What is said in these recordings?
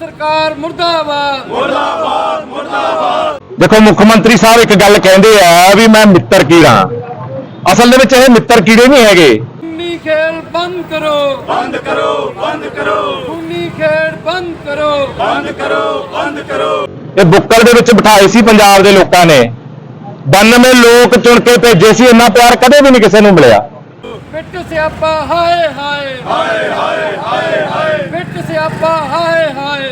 ਸਰਕਾਰ ਮੁਰਦਾਬਾਦ। ਦੇਖੋ ਮੁੱਖ ਮੰਤਰੀ ਸਾਹਿਬ ਇੱਕ ਗੱਲ ਕਹਿੰਦੇ ਆ ਵੀ ਮੈਂ ਮਿੱਤਰ ਕੀੜਾ। ਅਸਲ ਦੇ ਵਿੱਚ ਇਹ ਮਿੱਤਰ ਕੀੜੇ ਨਹੀਂ ਹੈਗੇ। ਖੂਨੀ ਖੇਲ ਬੰਦ ਕਰੋ। ਬੰਦ ਕਰੋ ਬੰਦ ਕਰੋ। ਖੂਨੀ ਖੇਡ ਬੰਦ ਕਰੋ। ਬੰਦ ਕਰੋ ਬੰਦ ਕਰੋ। ਇਹ ਬੁੱਕਲ ਦੇ ਵਿੱਚ ਬਿਠਾਏ ਸੀ ਪੰਜਾਬ ਦੇ ਲੋਕਾਂ ਨੇ। 92 ਲੋਕ ਚੁਣ ਕੇ ਭੇਜੇ ਸੀ ਇੰਨਾ ਪਿਆਰ ਕਦੇ ਵੀ ਨਹੀਂ ਕਿਸੇ ਨੂੰ ਮਿਲਿਆ। ਪਿੱਟ ਸਿਆਪਾ ਹਾਏ ਹਾਏ। ਹਾਏ ਹਾਏ ਹਾਏ ਹਾਏ। ਪਿੱਟ ਸਿਆਪਾ ਹਾਏ ਹਾਏ।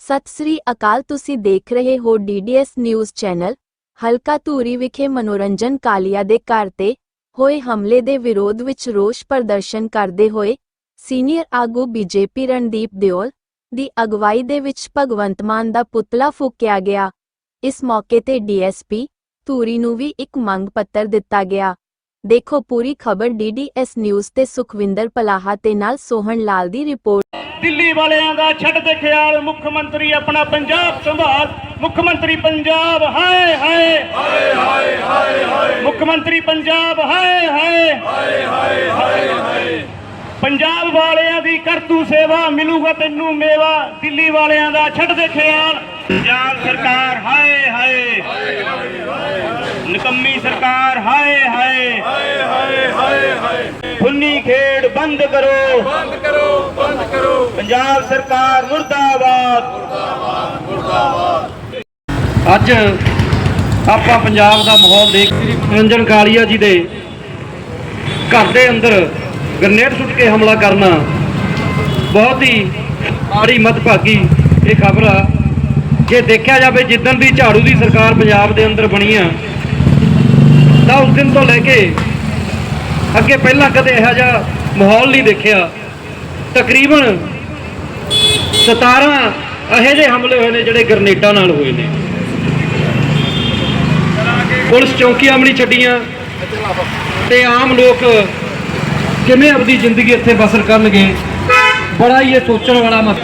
ਸਤਿ ਸ੍ਰੀ ਅਕਾਲ ਤੁਸੀਂ ਦੇਖ ਰਹੇ ਹੋ ਡੀਡੀਐਸ ਨਿਊਜ਼ ਚੈਨਲ ਹਲਕਾ ਧੂਰੀ ਵਿਖੇ ਮਨੋਰੰਜਨ ਕਾਲੀਆ ਦੇ ਘਰ ਤੇ ਹੋਏ ਹਮਲੇ ਦੇ ਵਿਰੋਧ ਵਿੱਚ ਰੋਸ ਪ੍ਰਦਰਸ਼ਨ ਕਰਦੇ ਹੋਏ ਸੀਨੀਅਰ ਆਗੂ ਬੀਜੇਪੀ ਰਣਦੀਪ ਦਿਓਲ ਦੀ ਅਗਵਾਈ ਦੇ ਵਿੱਚ ਭਗਵੰਤ ਮਾਨ ਦਾ ਪੁਤਲਾ ਫੂਕਿਆ ਗਿਆ। ਇਸ ਮੌਕੇ ਤੇ ਡੀਐਸਪੀ ਧੂਰੀ ਨੂੰ ਵੀ ਇੱਕ ਮੰਗ ਪੱਤਰ ਦਿੱਤਾ ਗਿਆ। ਦੇਖੋ ਪੂਰੀ ਖਬਰ ਡੀਡੀਐਸ ਨਿਊਜ਼ ਤੇ ਸੁਖਵਿੰਦਰ ਪਲਾਹਾ ਤੇ ਨਾਲ ਸੋਹਣ ਲਾਲ ਦੀ ਰਿਪੋਰਟ। ਦਿੱਲੀ ਵਾਲਿਆਂ ਦਾ ਛੱਡ ਦੇ ਖਿਆਲ ਮੁੱਖ ਮੰਤਰੀ ਆਪਣਾ ਪੰਜਾਬ ਸੰਭਾਲ। ਮੁੱਖ ਮੰਤਰੀ ਪੰਜਾਬ ਹਾਏ ਹਾਏ। ਹਾਏ ਹਾਏ ਹਾਏ ਮੁੱਖ ਮੰਤਰੀ ਪੰਜਾਬ ਹਾਏ ਹਾਏ ਹਾਏ ਹਾਏ ਹਾਏ। ਪੰਜਾਬ ਵਾਲਿਆਂ ਦੀ ਕਰ ਤੂੰ ਸੇਵਾ ਮਿਲੂਗਾ ਤੈਨੂੰ ਮੇਵਾ, ਦਿੱਲੀ ਵਾਲਿਆਂ ਦਾ ਛੱਡ ਦੇ ਖਿਆਲ। ਪੰਜਾਬ ਸਰਕਾਰ, ਹਾਏ ਹਾਏ। ਨਿਕੰਮੀ ਸਰਕਾਰ, ਹਾਏ ਹਾਏ। ਹਾਏ ਹਾਏ ਹਾਏ ਖੁੰਨੀ ਖੇਡ ਬੰਦ ਕਰੋ। ਬੰਦ ਕਰੋ ਬੰਦ ਕਰੋ ਪੰਜਾਬ ਸਰਕਾਰ ਮੁਰਦਾਬਾਦ। ਅੱਜ ਆਪਾਂ ਪੰਜਾਬ ਦਾ ਮਾਹੌਲ ਦੇਖ ਰੰਜਨ ਕਾਲੀਆ ਜੀ ਦੇ ਘਰ ਦੇ ਅੰਦਰ ਗ੍ਰਨੇਡ ਸੁੱਟ ਕੇ ਹਮਲਾ ਕਰਨਾ ਬਹੁਤ ਹੀ ਮਾੜੀ ਮਤਭਾਗੀ ਇਹ ਖਬਰ ਆ। ਜੇ ਦੇਖਿਆ ਜਾਵੇ ਜਿੱਦਣ ਦੀ ਝਾੜੂ ਦੀ ਸਰਕਾਰ ਪੰਜਾਬ ਦੇ ਅੰਦਰ ਬਣੀ ਆ, ਤਾਂ ਉਸ ਦਿਨ ਤੋਂ ਲੈ ਕੇ ਅੱਗੇ ਪਹਿਲਾਂ ਕਦੇ ਇਹੋ ਜਿਹਾ ਮਾਹੌਲ ਨਹੀਂ ਦੇਖਿਆ। ਤਕਰੀਬਨ 17 ਇਹੋ ਜਿਹੇ ਹਮਲੇ ਹੋਏ ਨੇ ਜਿਹੜੇ ਗ੍ਰਨੇਡਾਂ ਨਾਲ ਹੋਏ ਨੇ। ਪੁਲਿਸ ਚੌਕੀਆਂ ਵੀ ਨਹੀਂ ਛੱਡੀਆਂ ਤੇ ਆਮ ਲੋਕ ਕਿਵੇਂ ਆਪਣੀ ਜ਼ਿੰਦਗੀ ਇੱਥੇ ਬਸਰ ਕਰਨਗੇ? ਬੜਾ ਹੀ ਇਹ ਸੋਚਣ ਵਾਲਾ ਮਸ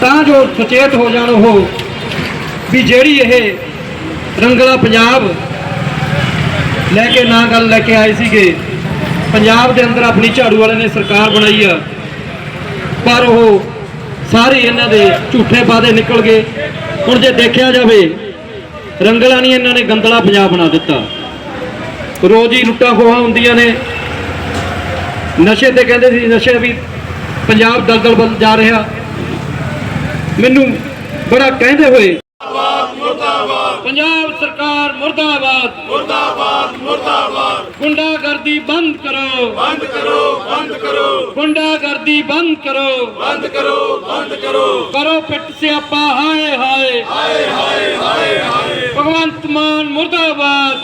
ਤਾਂ ਜੋ ਸੁਚੇਤ ਹੋ ਜਾਣ ਉਹ ਵੀ ਜਿਹੜੀ ਇਹ ਰੰਗਲਾ ਪੰਜਾਬ ਲੈ ਕੇ ਨਾ ਗੱਲ ਲੈ ਕੇ ਆਏ ਸੀਗੇ, ਪੰਜਾਬ ਦੇ ਅੰਦਰ ਆਪਣੀ ਝਾੜੂ ਵਾਲੇ ਨੇ ਸਰਕਾਰ ਬਣਾਈ ਆ। ਪਰ ਉਹ ਸਾਰੇ ਇਹਨਾਂ ਦੇ ਝੂਠੇ ਵਾਅਦੇ ਨਿਕਲ ਗਏ। ਹੁਣ ਜੇ ਦੇਖਿਆ ਜਾਵੇ, ਰੰਗਲਾ ਨਹੀਂ ਇਹਨਾਂ ਨੇ ਗੰਦਲਾ ਪੰਜਾਬ ਬਣਾ ਦਿੱਤਾ। ਰੋਜ਼ ਹੀ ਲੁੱਟਾਂ ਖੋਹਾਂ ਹੁੰਦੀਆਂ ਨੇ। ਨਸ਼ੇ ਤੇ ਕਹਿੰਦੇ ਸੀ ਨਸ਼ੇ ਵੀ ਪੰਜਾਬ ਦਲਦਲ ਵੱਲ ਜਾ ਰਿਹਾ। ਮੈਨੂੰ ਬੜਾ ਕਹਿੰਦੇ ਹੋਏ ਪੰਜਾਬ ਸਰਕਾਰ ਮੁਰਦਾਬਾਦ। ਮੁਰਦਾਬਾਦ ਮੁਰਦਾਬਾਦ ਗੁੰਡਾਗਰਦੀ ਬੰਦ ਕਰੋ। ਬੰਦ ਕਰੋ ਬੰਦ ਕਰੋ ਗੁੰਡਾਗਰਦੀ ਬੰਦ ਕਰੋ। ਬੰਦ ਕਰੋ ਬੰਦ ਕਰੋ ਕਰੋ ਪਿੱਟ ਸਿਆਪਾ ਹਾਏ ਹਾਏ ਹਾਏ ਹਾਏ ਹਾਏ। ਭਗਵੰਤ ਮਾਨ ਮੁਰਦਾਬਾਦ।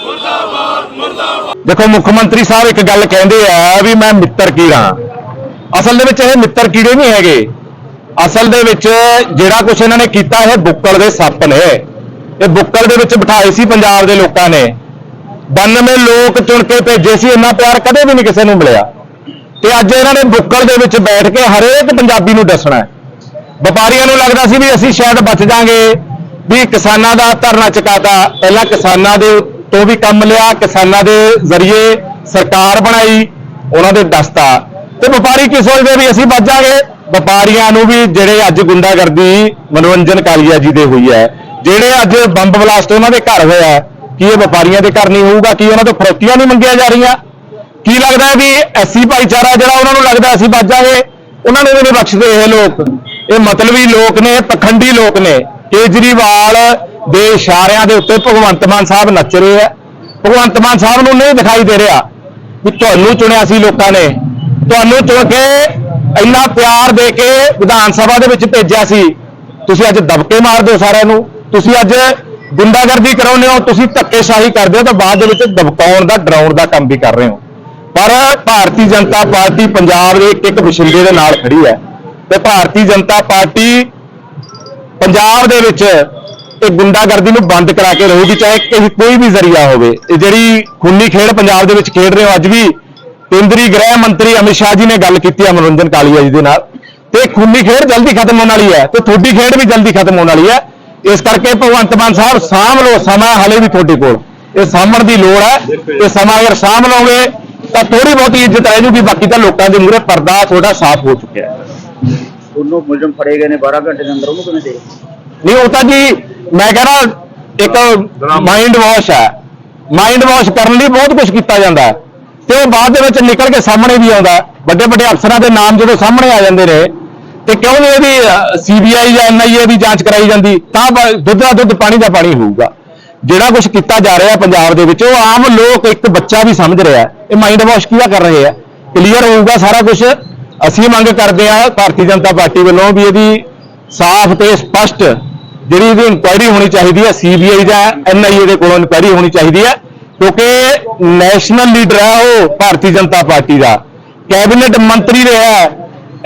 ਦੇਖੋ, ਮੁੱਖ ਮੰਤਰੀ ਸਾਹਿਬ ਇੱਕ ਗੱਲ ਕਹਿੰਦੇ ਆ ਵੀ ਮੈਂ ਮਿੱਤਰ ਕੀੜਾ। ਅਸਲ ਦੇ ਵਿੱਚ ਇਹ ਮਿੱਤਰ ਕੀੜੇ ਨਹੀਂ ਹੈਗੇ। ਅਸਲ ਦੇ ਵਿੱਚ ਜਿਹੜਾ ਕੁਝ ਇਹਨਾਂ ਨੇ ਕੀਤਾ, ਇਹ ਬੁੱਕਲ ਦੇ ਸੱਪ ਨੇ। ਇਹ ਬੁੱਕਲ ਦੇ ਵਿੱਚ ਬਿਠਾਏ ਸੀ ਪੰਜਾਬ ਦੇ ਲੋਕਾਂ ਨੇ। 92 ਲੋਕ ਚੁਣ ਕੇ ਭੇਜੇ ਸੀ, ਇੰਨਾ ਪਿਆਰ ਕਦੇ ਵੀ ਨਹੀਂ ਕਿਸੇ ਨੂੰ ਮਿਲਿਆ। ਤੇ ਅੱਜ ਇਹਨਾਂ ਨੇ ਬੁੱਕਲ ਦੇ ਵਿੱਚ ਬੈਠ ਕੇ ਹਰੇਕ ਪੰਜਾਬੀ ਨੂੰ ਦੱਸਣਾ ਵਪਾਰੀਆਂ ਨੂੰ ਲੱਗਦਾ ਸੀ ਵੀ ਅਸੀਂ ਸ਼ਾਇਦ ਬਚ ਜਾਾਂਗੇ। ਵੀ ਕਿਸਾਨਾਂ ਦਾ ਧਰਨਾ ਚੁਕਾਤਾ। ਪਹਿਲਾਂ ਕਿਸਾਨਾਂ ਦੇ ਤੋਂ ਵੀ ਕੰਮ ਲਿਆ, ਕਿਸਾਨਾਂ ਦੇ ਜ਼ਰੀਏ ਸਰਕਾਰ ਬਣਾਈ, ਉਹਨਾਂ ਦੇ ਦਸਤਾ। ਤੇ ਵਪਾਰੀ ਕੀ ਸੋਚਦੇ ਵੀ ਅਸੀਂ ਵੱਜਾਂਗੇ ਵਪਾਰੀਆਂ ਨੂੰ ਵੀ ਜਿਹੜੇ ਅੱਜ ਗੁੰਡਾਗਰਦੀ ਮਨੋਰੰਜਨ ਕਾਲੀਆ ਜੀ ਦੇ ਹੋਈ ਹੈ, ਜਿਹੜੇ ਅੱਜ ਬੰਬ ਬਲਾਸਟ ਉਹਨਾਂ ਦੇ ਘਰ ਹੋਇਆ, ਕੀ ਇਹ ਵਪਾਰੀਆਂ ਦੇ ਘਰ ਨਹੀਂ ਹੋਊਗਾ, ਕੀ ਉਹਨਾਂ ਤੋਂ ਫਰੋਤੀਆਂ ਨਹੀਂ ਮੰਗੀਆਂ ਜਾ ਰਹੀਆਂ? ਕੀ ਲੱਗਦਾ ਵੀ ਐਸੀ ਭਾਈਚਾਰਾ ਜਿਹੜਾ ਉਹਨਾਂ ਨੂੰ ਲੱਗਦਾ ਅਸੀਂ ਵੱਜਾਂਗੇ ਉਹਨਾਂ ਨੂੰ ਵੀ ਨਹੀਂ ਬਖਸ਼ਦੇ ਇਹ ਲੋਕ। ਇਹ ਮਤਲਬੀ ਲੋਕ ਨੇ, ਪਖੰਡੀ ਲੋਕ ਨੇ। ਕੇਜਰੀਵਾਲ ਦੇ ਇਸ਼ਾਰਿਆਂ ਦੇ ਉੱਤੇ ਭਗਵੰਤ ਮਾਨ ਸਾਹਿਬ ਨੱਚ ਰਹੇ ਆ। ਭਗਵੰਤ ਮਾਨ ਸਾਹਿਬ ਨੂੰ ਨਹੀਂ ਦਿਖਾਈ ਦੇ ਰਿਹਾ ਵੀ ਤੁਹਾਨੂੰ ਚੁਣਿਆ ਸੀ ਲੋਕਾਂ ਨੇ। ਤੁਹਾਨੂੰ ਚੁਣ ਕੇ ਇੰਨਾ ਪਿਆਰ ਦੇ ਕੇ ਵਿਧਾਨ ਸਭਾ ਦੇ ਵਿੱਚ ਭੇਜਿਆ ਸੀ। ਤੁਸੀਂ ਅੱਜ ਦਬਕੇ ਮਾਰਦੇ ਹੋ ਸਾਰਿਆਂ ਨੂੰ। ਤੁਸੀਂ ਅੱਜ ਗੁੰਡਾਗਰਦੀ ਕਰਾਉਂਦੇ ਹੋ। ਤੁਸੀਂ ਧੱਕੇਸ਼ਾਹੀ ਕਰਦੇ ਹੋ ਤਾਂ ਬਾਅਦ ਦੇ ਵਿੱਚ ਦਬਕਾਉਣ ਦਾ, ਡਰਾਉਣ ਦਾ ਕੰਮ ਵੀ ਕਰ ਰਹੇ ਹੋ। ਪਰ ਭਾਰਤੀ ਜਨਤਾ ਪਾਰਟੀ ਪੰਜਾਬ ਦੇ ਇੱਕ ਇੱਕ ਵਸਿੰਦੇ ਦੇ ਨਾਲ ਖੜੀ ਹੈ ਤੇ ਭਾਰਤੀ ਜਨਤਾ ਪਾਰਟੀ ਪੰਜਾਬ ਦੇ ਵਿੱਚ ਇਹ ਗੁੰਡਾਗਰਦੀ ਨੂੰ ਬੰਦ ਕਰਾ ਕੇ ਰਹੂਗੀ, ਚਾਹੇ ਕਿਸੇ ਕੋਈ ਵੀ ਜ਼ਰੀਆ ਹੋਵੇ। ਇਹ ਜਿਹੜੀ ਖੂਨੀ ਖੇਡ ਪੰਜਾਬ ਦੇ ਵਿੱਚ ਖੇਡ ਰਹੇ ਹੋ, ਅੱਜ ਵੀ ਕੇਂਦਰੀ ਗ੍ਰਹਿ ਮੰਤਰੀ ਅਮਿਤ ਸ਼ਾਹ ਜੀ ਨੇ ਗੱਲ ਕੀਤੀ ਹੈ ਮਨੋਰੰਜਨ ਕਾਲੀਆ ਜੀ ਦੇ ਨਾਲ। ਤੇ ਖੂਨੀ ਖੇਡ ਜਲਦੀ ਖਤਮ ਹੋਣ ਵਾਲੀ ਹੈ ਤੇ ਤੁਹਾਡੀ ਖੇਡ ਵੀ ਜਲਦੀ ਖਤਮ ਹੋਣ ਵਾਲੀ ਹੈ। ਇਸ ਕਰਕੇ ਭਗਵੰਤ ਮਾਨ ਸਾਹਿਬ, ਸਾਂਭ ਲਓ ਸਮਾਂ ਹਲੇ ਵੀ ਤੁਹਾਡੇ ਕੋਲ। ਇਹ ਸਾਂਭਣ ਦੀ ਲੋੜ ਹੈ। ਇਹ ਸਮਾਂ ਅਗਰ ਸਾਂਭ ਲਓਗੇ, ਤਾਂ ਥੋੜੀ ਬਹੁਤੀ ਇੱਜ਼ਤ ਰਹਿ ਜੂਗੀ, ਬਾਕੀ ਤਾਂ ਲੋਕਾਂ ਦੇ ਮੂਹਰੇ ਪਰਦਾ ਥੋੜਾ ਸਾਫ਼ ਹੋ ਚੁੱਕਿਆ ਹੈ। ਉਹਨੂੰ ਮੁਲਜ਼ਮ ਫੜੇ ਗਏ ਨੇ 12 ਘੰਟੇ ਦੇ ਅੰਦਰ ਉਹਨੂੰ ਕਿਵੇਂ ਦੇ ਨਹੀਂ ਉਹ ਤਾਂ ਜੀ ਮੈਂ ਕਹਿੰਦਾ ਇੱਕ ਮਾਈਂਡ ਵਾਸ਼ ਹੈ। ਮਾਈਂਡ ਵਾਸ਼ ਕਰਨ ਲਈ ਬਹੁਤ ਕੁਝ ਕੀਤਾ ਜਾਂਦਾ ਹੈ। ਤੇ ਉਹ ਬਾਅਦ ਦੇ ਵਿੱਚ ਨਿਕਲ ਕੇ ਸਾਹਮਣੇ ਵੀ ਆਉਂਦਾ ਵੱਡੇ ਵੱਡੇ ਅਫਸਰਾਂ ਦੇ ਨਾਮ ਜਦੋਂ ਸਾਹਮਣੇ ਆ ਜਾਂਦੇ ਨੇ ਤੇ ਕਿਉਂ ਨਹੀਂ ਇਹਦੀ ਸੀਬੀਆਈ ਜਾਂ ਐਨਆਈਏ ਦੀ ਜਾਂਚ ਕਰਾਈ ਜਾਂਦੀ ਤਾਂ ਦੁੱਧ ਦਾ ਦੁੱਧ ਪਾਣੀ ਦਾ ਪਾਣੀ ਹੋਊਗਾ। ਜਿਹੜਾ ਕੁਝ ਕੀਤਾ ਜਾ ਰਿਹਾ ਪੰਜਾਬ ਦੇ ਵਿੱਚ ਉਹ ਆਮ ਲੋਕ ਇੱਕ ਬੱਚਾ ਵੀ ਸਮਝ ਰਿਹਾ। ਇਹ ਮਾਈਂਡ ਵਾਸ਼ ਕਿਹਦਾ ਕਰ ਰਹੇ ਆ ਕਲੀਅਰ ਹੋਊਗਾ ਸਾਰਾ ਕੁਝ ਅਸੀਂ ਮੰਗ ਕਰਦੇ ਆ ਭਾਰਤੀ ਜਨਤਾ ਪਾਰਟੀ ਵੱਲੋਂ ਵੀ ਇਹਦੀ ਸਾਫ਼ ਤੇ ਸਪਸ਼ਟ ਜਿਹੜੀ ਇਹਦੀ ਇਨਕੁਆਇਰੀ ਹੋਣੀ ਚਾਹੀਦੀ ਹੈ ਸੀਬੀਆਈ ਜਾਂ ਐਨਆਈਏ ਦੇ ਕੋਲੋਂ ਇਨਕੁਆਇਰੀ ਹੋਣੀ ਚਾਹੀਦੀ ਹੈ, ਕਿਉਂਕਿ ਨੈਸ਼ਨਲ ਲੀਡਰ ਹੈ ਉਹ ਭਾਰਤੀ ਜਨਤਾ ਪਾਰਟੀ ਦਾ। ਕੈਬਨਿਟ ਮੰਤਰੀ ਰਿਹਾ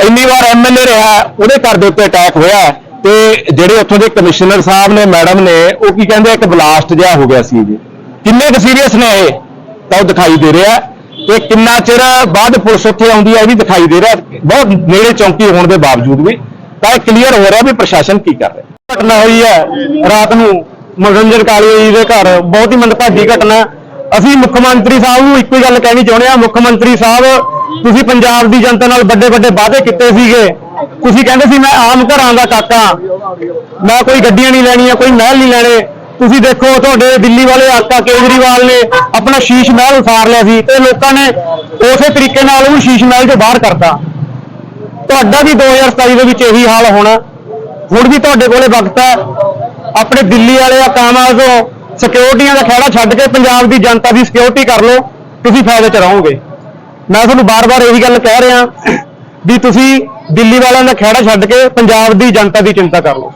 ਇੰਨੀ ਵਾਰ ਐਮਐਲਏ ਰਿਹਾ ਉਹਦੇ ਘਰ ਦੇ ਉੱਤੇ ਅਟੈਕ ਹੋਇਆ ਤੇ ਜਿਹੜੇ ਉੱਥੋਂ ਦੇ ਕਮਿਸ਼ਨਰ ਸਾਹਿਬ ਨੇ ਮੈਡਮ ਨੇ, ਉਹ ਕੀ ਕਹਿੰਦੇ ਇੱਕ ਬਲਾਸਟ ਜਿਹਾ ਹੋ ਗਿਆ ਸੀ ਜੀ। ਕਿੰਨੇ ਕੁ ਸੀਰੀਅਸ ਨੇ ਇਹ? ਤਾਂ ਉਹ ਦਿਖਾਈ ਦੇ ਰਿਹਾ ਹੈ ਕਿੰਨਾ ਚਿਰ ਬਾਅਦ ਪੁਲਿਸ ਉੱਥੇ ਆਉਂਦੀ ਹੈ ਇਹ ਵੀ ਦਿਖਾਈ ਦੇ ਰਿਹਾ। ਬਹੁਤ ਨੇੜੇ ਚੌਂਕੀ ਹੋਣ ਦੇ ਬਾਵਜੂਦ ਵੀ। ਤਾਂ ਇਹ ਕਲੀਅਰ ਹੋ ਰਿਹਾ ਵੀ ਪ੍ਰਸ਼ਾਸਨ ਕੀ ਕਰ ਰਿਹਾ। ਘਟਨਾ ਹੋਈ ਹੈ, ਰਾਤ ਨੂੰ ਮਨੋਰੰਜਨ ਕਾਲੀਆ ਜੀ ਦੇ ਘਰ। ਬਹੁਤ ਹੀ ਮੰਦਭਾਗੀ ਘਟਨਾ। ਅਸੀਂ ਮੁੱਖ ਮੰਤਰੀ ਸਾਹਿਬ ਨੂੰ ਇੱਕੋ ਹੀ ਗੱਲ ਕਹਿਣੀ ਚਾਹੁੰਦੇ ਹਾਂ ਮੁੱਖ ਮੰਤਰੀ ਸਾਹਿਬ, ਤੁਸੀਂ ਪੰਜਾਬ ਦੀ ਜਨਤਾ ਨਾਲ ਵੱਡੇ ਵੱਡੇ ਵਾਅਦੇ ਕੀਤੇ ਸੀਗੇ। ਤੁਸੀਂ ਕਹਿੰਦੇ ਸੀ, ਮੈਂ ਆਮ ਘਰਾਂ ਦਾ ਕਾਕਾ। ਮੈਂ ਕੋਈ ਗੱਡੀਆਂ ਨਹੀਂ ਲੈਣੀਆਂ, ਕੋਈ ਮਹਿਲ ਨਹੀਂ ਲੈਣੇ। ਤੁਸੀਂ ਦੇਖੋ ਤੁਹਾਡੇ ਦਿੱਲੀ ਵਾਲੇ ਆਕਾ ਕੇਜਰੀਵਾਲ ਨੇ ਆਪਣਾ ਸ਼ੀਸ਼ ਮਹਿਲ ਉਸਾਰ ਲਿਆ ਸੀ ਤੇ ਲੋਕਾਂ ਨੇ ਉਸੇ ਤਰੀਕੇ ਨਾਲ ਉਹਨੂੰ ਸ਼ੀਸ਼ ਮਹਿਲ ਤੋਂ ਬਾਹਰ ਕਰਤਾ। ਤੁਹਾਡਾ ਵੀ 2027 ਦੇ ਵਿੱਚ ਇਹੀ ਹਾਲ ਹੋਣਾ। ਹੁਣ ਵੀ ਤੁਹਾਡੇ ਕੋਲੇ ਵਕਤ ਹੈ। ਆਪਣੇ ਦਿੱਲੀ ਵਾਲੇ ਕਾਮਾਂ ਤੋਂ ਸਿਕਿਉਰਟੀਆਂ ਦਾ ਖਹਿੜਾ ਛੱਡ ਕੇ ਪੰਜਾਬ ਦੀ ਜਨਤਾ ਦੀ ਸਿਕਿਉਰਿਟੀ ਕਰ ਲਓ, ਤੁਸੀਂ ਫਾਇਦੇ 'ਚ ਰਹੋਗੇ। ਮੈਂ ਤੁਹਾਨੂੰ ਬਾਰ-ਬਾਰ ਇਹੀ ਗੱਲ ਕਹਿ ਰਿਹਾ ਵੀ ਤੁਸੀਂ ਦਿੱਲੀ ਵਾਲਿਆਂ ਦਾ ਖਹਿੜਾ ਛੱਡ ਕੇ ਪੰਜਾਬ ਦੀ ਜਨਤਾ ਦੀ ਚਿੰਤਾ ਕਰ ਲਓ।